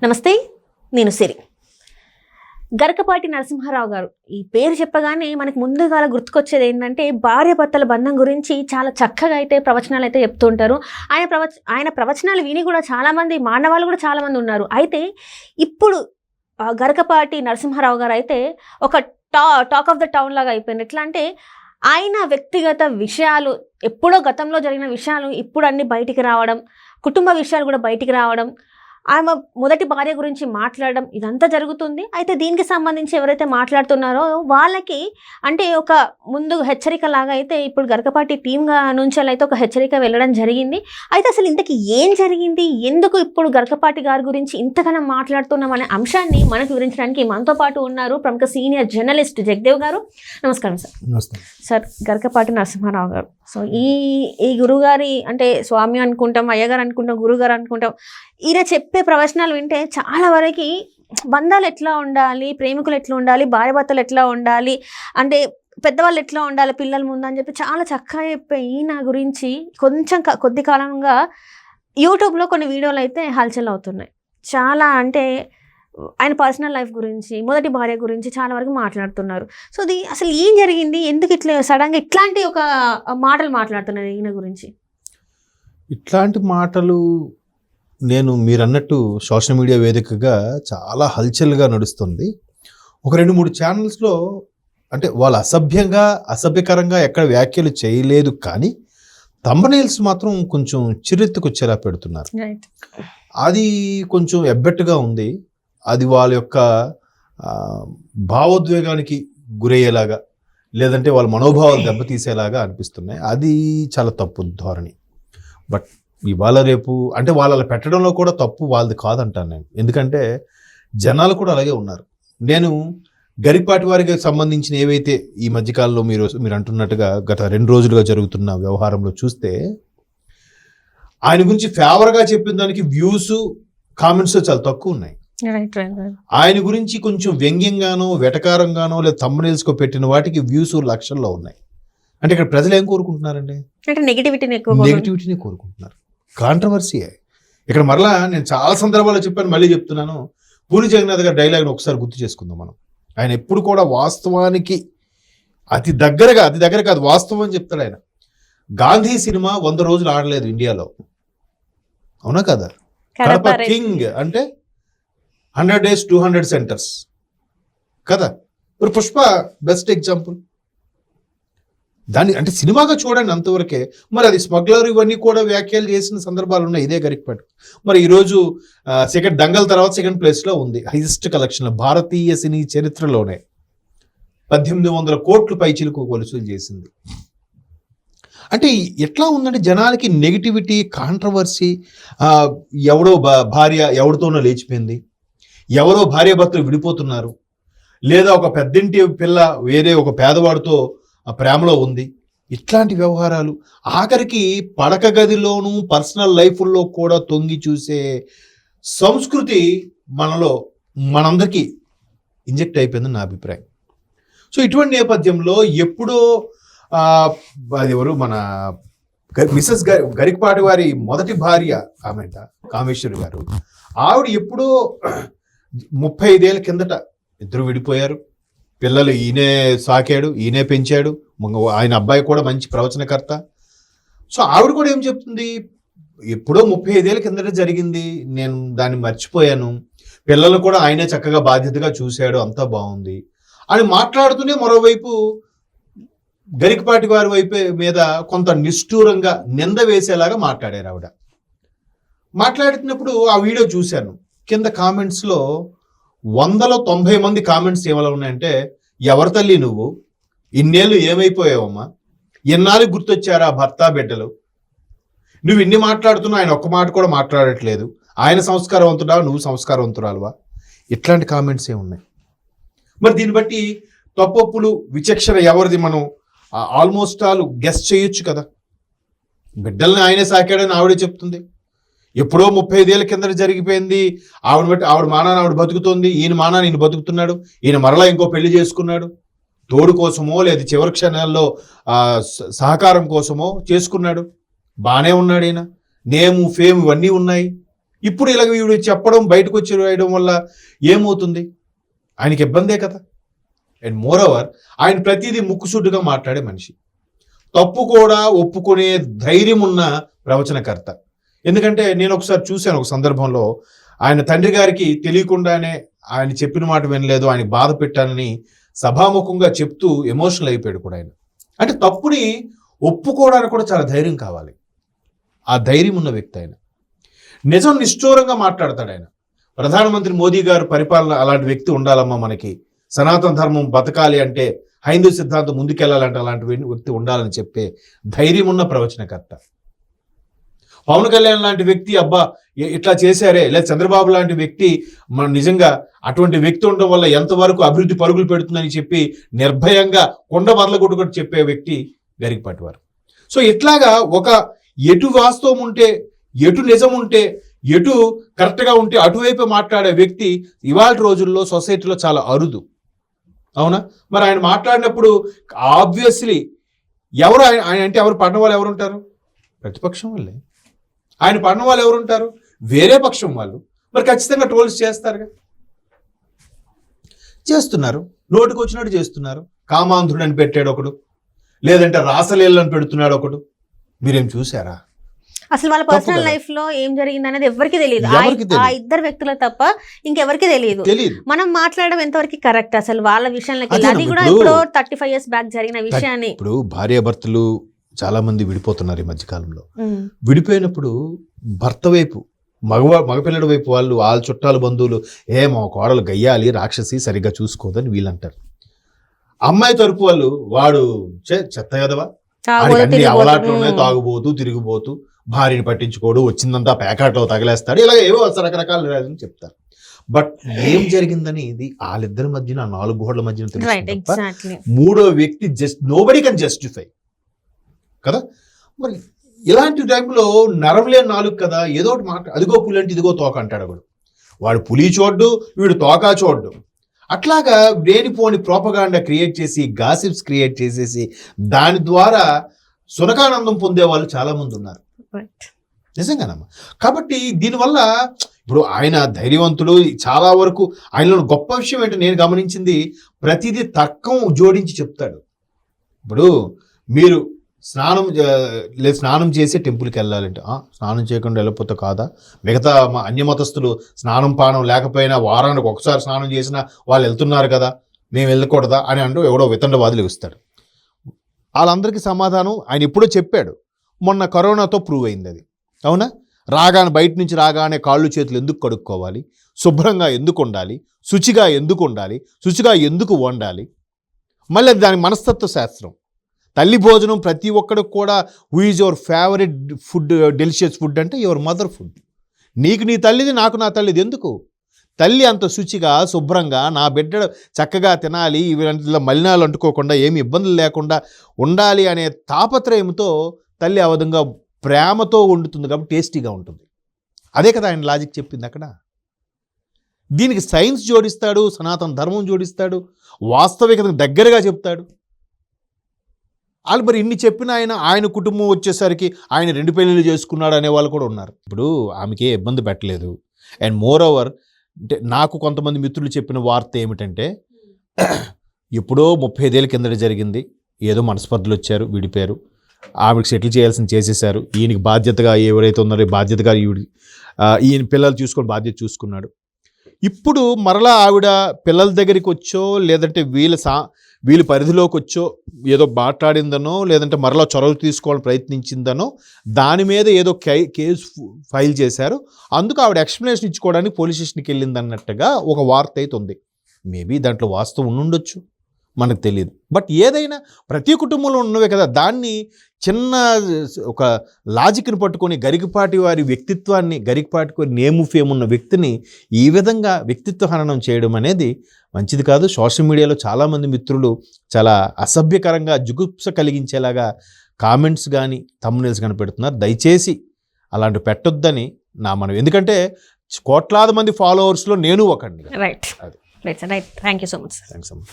నమస్తే నేను సిరి. గరకపాటి నరసింహారావు గారు ఈ పేరు చెప్పగానే మనకు ముందుగా గుర్తుకొచ్చేది ఏంటంటే భార్య భర్తల బంధం గురించి చాలా చక్కగా అయితే ప్రవచనాలు అయితే చెప్తుంటారు ఆయన ప్రవచ ఆయన ప్రవచనాలు విని కూడా చాలామంది మానవాళ్ళు కూడా చాలామంది ఉన్నారు. అయితే ఇప్పుడు గరకపాటి నరసింహారావు గారు అయితే ఒక టా టాక్ ఆఫ్ ద టౌన్ లాగా అయిపోయింది. ఎట్లా అంటే ఆయన వ్యక్తిగత విషయాలు ఎప్పుడో గతంలో జరిగిన విషయాలు ఇప్పుడు అన్ని బయటికి రావడం కుటుంబ విషయాలు కూడా బయటికి రావడం ఆమె మొదటి భార్య గురించి మాట్లాడడం ఇదంతా జరుగుతుంది. అయితే దీనికి సంబంధించి ఎవరైతే మాట్లాడుతున్నారో వాళ్ళకి అంటే ఒక ముందు హెచ్చరిక లాగా అయితే ఇప్పుడు గరకపాటి టీమ్గా నుంచి అయితే ఒక హెచ్చరిక వెళ్ళడం జరిగింది. అయితే అసలు ఇంతకీ ఏం జరిగింది? ఎందుకు ఇప్పుడు గరకపాటి గారి గురించి ఇంతగానో మాట్లాడుతున్నాం అనే అంశాన్ని మనకు వివరించడానికి మనతో పాటు ఉన్నారు ప్రముఖ సీనియర్ జర్నలిస్ట్ జగదేవ్ గారు. నమస్కారం సార్. సార్ గరకపాటి నరసింహారావు గారు. సో ఈ ఈ గురుగారి అంటే స్వామి అనుకుంటాం అయ్యగారు అనుకుంటాం గురుగారు అనుకుంటాం ఈయన చెప్పే ప్రవచనాలు వింటే చాలా వరకు బంధాలు ఎట్లా ఉండాలి ప్రేమికులు ఎట్లా ఉండాలి భార్య భర్తలు ఎట్లా ఉండాలి అంటే పెద్దవాళ్ళు ఎట్లా ఉండాలి పిల్లల ముందు అని చెప్పి చాలా చక్కగా చెప్పే ఈయన గురించి కొంచెం కొద్ది కాలంగా యూట్యూబ్లో కొన్ని వీడియోలు అయితే హల్చల్ అవుతున్నాయి. చాలా అంటే ఆయన పర్సనల్ లైఫ్ గురించి మొదటి భార్య గురించి చాలా వరకు మాట్లాడుతున్నారు. సో ఇది అసలు ఏం జరిగింది? ఎందుకు ఇట్లా సడన్గా ఇట్లాంటి ఒక మాటలు మాట్లాడుతున్నారు ఈయన గురించి? ఇట్లాంటి మాటలు నేను మీరు అన్నట్టు సోషల్ మీడియా వేదికగా చాలా హల్చల్గా నడుస్తుంది. ఒక రెండు మూడు ఛానల్స్లో అంటే వాళ్ళు అసభ్యంగా అసభ్యకరంగా ఎక్కడ వ్యాఖ్యలు చేయలేదు కానీ తంబనేల్స్ మాత్రం కొంచెం చిరెత్తుకొచ్చేలా పెడుతున్నారు. అది కొంచెం ఎబ్బెట్టుగా ఉంది. అది వాళ్ళ యొక్క భావోద్వేగానికి గురయ్యేలాగా లేదంటే వాళ్ళ మనోభావాలు దెబ్బతీసేలాగా అనిపిస్తున్నాయి. అది చాలా తప్పు ధోరణి. బట్ ఇవాళ రేపు అంటే వాళ్ళు అలా పెట్టడంలో కూడా తప్పు వాళ్ళది కాదంటాను నేను. ఎందుకంటే జనాలు కూడా అలాగే ఉన్నారు. నేను గరిపాటి వారికి సంబంధించిన ఏవైతే ఈ మధ్యకాలంలో మీరు మీరు అంటున్నట్టుగా గత రెండు రోజులుగా జరుగుతున్న వ్యవహారంలో చూస్తే ఆయన గురించి ఫేవర్గా చెప్పిన దానికి వ్యూస్ కామెంట్స్ చాలా తక్కువ ఉన్నాయి. ఆయన గురించి కొంచెం వ్యంగ్యంగానో వెటకారంగానో లేదా తమ్మునేల్స్కో పెట్టిన వాటికి వ్యూస్ లక్షల్లో ఉన్నాయి. అంటే ఇక్కడ ప్రజలు ఏం కోరుకుంటున్నారండి? నెగిటివిటీని ఎక్కువ నెగిటివిటీని కోరుకుంటున్నారు. కాంట్రవర్సీయే ఇక్కడ మరలా నేను చాలా సందర్భాల్లో చెప్పాను మళ్ళీ చెప్తున్నాను. పూరి జగన్నాథ్ గారి డైలాగ్ని ఒకసారి గుర్తు చేసుకుందాం మనం. ఆయన ఎప్పుడు కూడా వాస్తవానికి అతి దగ్గరగా అతి దగ్గర కాదు వాస్తవం అని చెప్తాడు ఆయన. గాంధీ సినిమా వంద రోజులు ఆడలేదు ఇండియాలో. అవునా కదా? కడప కింగ్ అంటే hundred days two hundred centres. కదా? ఇప్పుడు పుష్ప బెస్ట్ ఎగ్జాంపుల్? దాన్ని అంటే సినిమాగా చూడండి అంతవరకే. మరి అది స్మగ్లర్ ఇవన్నీ కూడా వ్యాఖ్యలు చేసిన సందర్భాలు ఉన్నాయి. ఇదే గరికపేట. మరి ఈరోజు సెకండ్ దంగల్ తర్వాత సెకండ్ ప్లేస్లో ఉంది. హైయెస్ట్ కలెక్షన్ భారతీయ సినీ చరిత్రలోనే పద్దెనిమిది వందల కోట్లు పైచిలకు కొలుసులు చేసింది. అంటే ఎట్లా ఉందంటే జనాలకి నెగిటివిటీ కాంట్రవర్సీ ఎవడో భార్య ఎవరితోనో లేచిపోయింది. ఎవరో భార్యాభర్తలు విడిపోతున్నారు. లేదా ఒక పెద్దింటి పిల్ల వేరే ఒక పేదవాడితో ఆ ప్రేమలో ఉంది. ఇట్లాంటి వ్యవహారాలు ఆఖరికి పడక గదిలోనూ పర్సనల్ లైఫ్లో కూడా తొంగి చూసే సంస్కృతి మనలో మనందరికీ ఇంజెక్ట్ అయిపోయిందని నా అభిప్రాయం. సో ఇటువంటి నేపథ్యంలో ఎప్పుడో అది ఎవరు మన మిసెస్ గరికపాటి వారి మొదటి భార్య ఆమెంట కామేశ్వరి గారు ఆవిడ ఎప్పుడో ముప్పై ఐదేళ్ళ కిందట ఇద్దరు విడిపోయారు. పిల్లలు ఈయనే సాకాడు ఈయనే పెంచాడు. ఆయన అబ్బాయి కూడా మంచి ప్రవచనకర్త. సో ఆవిడ కూడా ఏం చెప్తుంది? ఎప్పుడో ముప్పై ఐదేళ్ళ కిందట జరిగింది. నేను దాన్ని మర్చిపోయాను. పిల్లలు కూడా ఆయనే చక్కగా బాధ్యతగా చూశాడు. అంతా బాగుంది. అని మాట్లాడుతూనే మరోవైపు గరికపాటి వారి వైపు మీద కొంత నిష్ఠూరంగా నింద వేసేలాగా మాట్లాడారు ఆవిడ. మాట్లాడుతున్నప్పుడు ఆ వీడియో చూశాను. కింద కామెంట్స్లో వందలో తొంభై మంది కామెంట్స్ ఏమైనా ఉన్నాయంటే ఎవరి తల్లి నువ్వు? ఇన్నేళ్ళు ఏమైపోయావమ్మా? ఎన్నాళ్ళు గుర్తొచ్చారా భర్త బిడ్డలు? నువ్వు ఇన్ని మాట్లాడుతున్నా ఆయన ఒక్క మాట కూడా మాట్లాడట్లేదు. ఆయన సంస్కారవంతుడా? నువ్వు సంస్కారవంతురాలువా? ఇట్లాంటి కామెంట్స్ ఏ ఉన్నాయి? మరి దీన్ని బట్టి తప్పప్పులు విచక్షణ ఎవరిది మనం ఆల్మోస్ట్ ఆల్ గెస్ట్ చేయొచ్చు కదా? బిడ్డల్ని ఆయనే సాకాడని ఆవిడే చెప్తుంది. ఎప్పుడో ముప్పై ఐదేళ్ళ కింద జరిగిపోయింది. ఆవిడ బట్టి ఆవిడ మానాన్ని ఆవిడ బతుకుతుంది. ఈయన మానాన్ని ఈయన బతుకుతున్నాడు. ఈయన మరలా ఇంకో పెళ్ళి చేసుకున్నాడు. తోడు కోసమో లేదా చివరి క్షణాల్లో స- సహకారం కోసమో చేసుకున్నాడు. బాగానే ఉన్నాడు ఈయన. నేము ఫేమ్ ఇవన్నీ ఉన్నాయి. ఇప్పుడు ఇలాగ వీడు చెప్పడం బయటకు వచ్చి వేయడం వల్ల ఏమవుతుంది? ఆయనకి ఇబ్బందే కదా. అండ్ మోర్ ఓవర్ ఆయన ప్రతిదీ ముక్కుసూటుగా మాట్లాడే మనిషి. తప్పు కూడా ఒప్పుకునే ధైర్యం ఉన్న ప్రవచనకర్త. ఎందుకంటే నేను ఒకసారి చూశాను ఒక సందర్భంలో ఆయన తండ్రి గారికి తెలియకుండానే ఆయన చెప్పిన మాట వినలేదు ఆయన బాధ పెట్టానని సభాముఖంగా చెప్తూ ఎమోషనల్ అయిపోయాడు కూడా ఆయన. అంటే తప్పుని ఒప్పుకోవడానికి కూడా చాలా ధైర్యం కావాలి. ఆ ధైర్యం ఉన్న వ్యక్తి ఆయన. నిజం నిష్ఠూరంగా మాట్లాడతాడు ఆయన. ప్రధానమంత్రి మోదీ గారు పరిపాలన అలాంటి వ్యక్తి ఉండాలమ్మా మనకి. సనాతన ధర్మం బతకాలి అంటే హైందూ సిద్ధాంతం ముందుకెళ్ళాలంటే అలాంటి వ్యక్తి ఉండాలని చెప్పే ధైర్యం ఉన్న ప్రవచనకర్త. పవన్ కళ్యాణ్ లాంటి వ్యక్తి అబ్బా ఇట్లా చేశారే. లేదా చంద్రబాబు లాంటి వ్యక్తి మన నిజంగా అటువంటి వ్యక్తి ఉండడం వల్ల ఎంతవరకు అభివృద్ధి పరుగులు పెడుతుందని చెప్పి నిర్భయంగా కొండ మొదలగొట్టుకొని చెప్పే వ్యక్తి గరికపాటి వారు. సో ఇట్లాగా ఒక ఎటు వాస్తవం ఉంటే ఎటు నిజం ఉంటే ఎటు కరెక్ట్గా ఉంటే అటువైపు మాట్లాడే వ్యక్తి ఇవాళ రోజుల్లో సొసైటీలో చాలా అరుదు. అవునా? మరి ఆయన మాట్లాడినప్పుడు ఆబ్వియస్లీ ఎవరు ఆయన ఆయన అంటే ఎవరు పడిన వాళ్ళు ఎవరు ఉంటారు ప్రతిపక్షం వాళ్ళే. ఆయన పడిన వాళ్ళు ఎవరు ఉంటారు వేరే పక్షం వాళ్ళు. మరి ఖచ్చితంగా ట్రోల్స్ చేస్తారుగా. చేస్తున్నారు. నోటికి వచ్చినట్టు చేస్తున్నారు. కామాంధుడు అని పెట్టాడు ఒకడు. లేదంటే రాసలీలను పెడుతున్నాడు ఒకడు. మీరేం చూసారా అసలు వాళ్ళ పర్సనల్. లైఫ్లో ఏం జరిగింది అనేది ఎవరికి తెలియదు. ఆ-. ఇద్దరు వ్యక్తుల తప్ప ఇంకెవరికి తెలియదు. మనం మాట్లాడడం ఎంతవరకు కరెక్ట్? అసలు వాళ్ళ విషయంలోకి అదే కూడా ఇప్పుడు- ఇప్పుడు థర్టీ ఫైవ్ ఇయర్స్ బ్యాక్ జరిగిన విషయాన్ని. ఇప్పుడు భార్యాభర్తలు చాలా మంది విడిపోతున్నారు ఈ మధ్యకాలంలో. విడిపోయినప్పుడు భర్త వైపు మగవా మగపిల్లడి వైపు వాళ్ళు వాళ్ళ చుట్టాలు బంధువులు ఏ మా కోడలు గయ్యాలి రాక్షసి సరిగ్గా చూసుకోదని వీళ్ళంటారు. అమ్మాయి తరపు వాళ్ళు వాడు చె- చెత్త కదవా అన్ని. అవలాట్లు ఉన్నాయి. తాగుబోతూ తిరిగిపోతూ భార్యని పట్టించుకోడు వచ్చిందంతా ప్యాకెట్లో తగిలేస్తాడు ఇలాగ ఏవో రకరకాల రీజన్స్ చెప్తారు. బట్ ఏం జరిగిందని ఇది వాళ్ళిద్దరి మధ్యన నాలుగు గోడల మధ్యన ఎగ్జాక్ట్లీ మూడో వ్యక్తి జస్ట్ నోబడి కెన్ జస్టిఫై కదా? మరి ఇలాంటి టైంలో నరం లేని నాలుగు కదా? ఏదో ఒకటి మాట అదిగో పులి అంటే ఇదిగో తోక అంటాడు వాడు. వాడు పులి చూడ్డు వీడు తోక చూడ్డు. అట్లాగా లేనిపోని ప్రోపగాండా క్రియేట్ చేసి గాసిప్స్ క్రియేట్ చేసేసి దాని ద్వారా సునకానందం పొందే వాళ్ళు చాలా మంది ఉన్నారు. నిజంగానమ్మా. కాబట్టి దీనివల్ల ఇప్పుడు ఆయన ధైర్యవంతుడు చాలా వరకు ఆయనలో గొప్ప విషయం ఏంటో నేను గమనించింది ప్రతిదీ తర్కం జోడించి చెప్తాడు. ఇప్పుడు మీరు స్నానం లేదు స్నానం చేసి టెంపుల్కి వెళ్ళాలంటే. స్నానం చేయకుండా వెళ్ళిపోతే కాదా? మిగతా మా అన్యమతస్తులు స్నానం పానం లేకపోయినా వారానికి ఒకసారి స్నానం చేసినా వాళ్ళు వెళ్తున్నారు కదా మేము వెళ్ళకూడదా అని అంటూ ఎవడో వితండవాదులు ఇస్తాడు. వాళ్ళందరికీ సమాధానం ఆయన ఎప్పుడో చెప్పాడు. మొన్న కరోనాతో ప్రూవ్ అయింది అది అవునా? రాగానే బయట నుంచి రాగానే కాళ్ళు చేతులు ఎందుకు కడుక్కోవాలి? శుభ్రంగా ఎందుకు ఉండాలి? శుచిగా ఎందుకు ఉండాలి? శుచిగా ఎందుకు వండాలి? మళ్ళీ దాని మనస్తత్వ శాస్త్రం. తల్లి భోజనం ప్రతి ఒక్కడికి కూడా who is your favourite food delicious food అంటే యువర్ మదర్ ఫుడ్ నీకు నీ తల్లిది నాకు నా తల్లిది. ఎందుకు? తల్లి అంత శుచిగా శుభ్రంగా నా బిడ్డ చక్కగా తినాలి ఇవంటిలో మలినాలు అంటుకోకుండా ఏమి ఇబ్బందులు లేకుండా ఉండాలి అనే తాపత్రయంతో తల్లి ఆ విధంగా ప్రేమతో వండుతుంది కాబట్టి టేస్టీగా ఉంటుంది. అదే కదా ఆయన లాజిక్ చెప్పింది అక్కడ. దీనికి సైన్స్ జోడిస్తాడు సనాతన ధర్మం జోడిస్తాడు వాస్తవికతకు దగ్గరగా చెప్తాడు. వాళ్ళు మరి ఇన్ని చెప్పిన ఆయన ఆయన కుటుంబం వచ్చేసరికి ఆయన రెండు పెళ్ళిళ్ళు చేసుకున్నాడు అనే వాళ్ళు కూడా ఉన్నారు. ఇప్పుడు ఆమెకి ఇబ్బంది పెట్టలేదు. అండ్ మోర్ ఓవర్ అంటే నాకు కొంతమంది మిత్రులు చెప్పిన వార్త ఏమిటంటే ఎప్పుడో ముప్పై ఐదేళ్ళ కిందట జరిగింది. ఏదో మనస్పర్ధలు వచ్చారు విడిపోయారు. ఆవిడకి సెటిల్ చేయాల్సింది చేసేసారు ఈయనకి బాధ్యతగా ఎవరైతే ఉన్నారో బాధ్యతగా ఈవిడ ఈయన పిల్లలు చూసుకొని బాధ్యత చూసుకున్నాడు. ఇప్పుడు మరలా ఆవిడ పిల్లల దగ్గరికి వచ్చో లేదంటే వీళ్ళ సా వీళ్ళు పరిధిలోకి వచ్చో ఏదో మాట్లాడిందనో లేదంటే మరలా చొరవ తీసుకోవాలని ప్రయత్నించిందనో దాని మీద ఏదో కై కేసు ఫైల్ చేశారు. అందుకు ఆవిడ ఎక్స్ప్లెనేషన్ ఇచ్చుకోవడానికి పోలీస్ స్టేషన్కి వెళ్ళింది అన్నట్టుగా ఒక వార్త అయితే ఉంది. మేబీ దాంట్లో వాస్తవం ఉండొచ్చు మనకు తెలియదు బట్ ఏదైనా ప్రతి కుటుంబంలో ఉన్నవే కదా దాన్ని చిన్న ఒక లాజిక్ని పట్టుకొని గరికపాటి వారి వ్యక్తిత్వాన్ని గరికపాటి వారి నేము ఫేమ్ ఉన్న వ్యక్తిని ఈ విధంగా వ్యక్తిత్వ హననం చేయడం అనేది మంచిది కాదు. సోషల్ మీడియాలో చాలామంది మిత్రులు చాలా అసభ్యకరంగా జుగుప్స కలిగించేలాగా కామెంట్స్ కానీ తమ్మునేల్స్ కానీ పెడుతున్నారు. దయచేసి అలాంటి పెట్టొద్దని నా మనం ఎందుకంటే కోట్లాది మంది ఫాలోవర్స్లో నేను ఒకండి right. Right right thank you so much thanks అమ్మా.